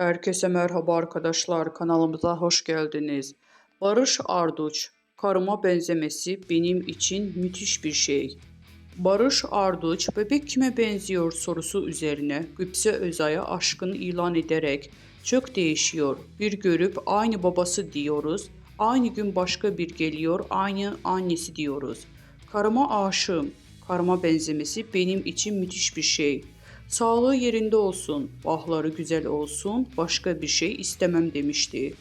Herkese merhaba arkadaşlar, kanalımıza hoş geldiniz. Barış Arduç, karıma benzemesi benim için müthiş bir şey. Barış Arduç, bebek kime benziyor sorusu üzerine Gıpse Özay'a aşkını ilan ederek çok değişiyor. Bir görüp aynı babası diyoruz, aynı gün başka bir geliyor, aynı annesi diyoruz. Karıma aşığım, karıma benzemesi benim için müthiş bir şey. Sağlığı yerinde olsun, bahları güzel olsun, başka bir şey istemem demişti.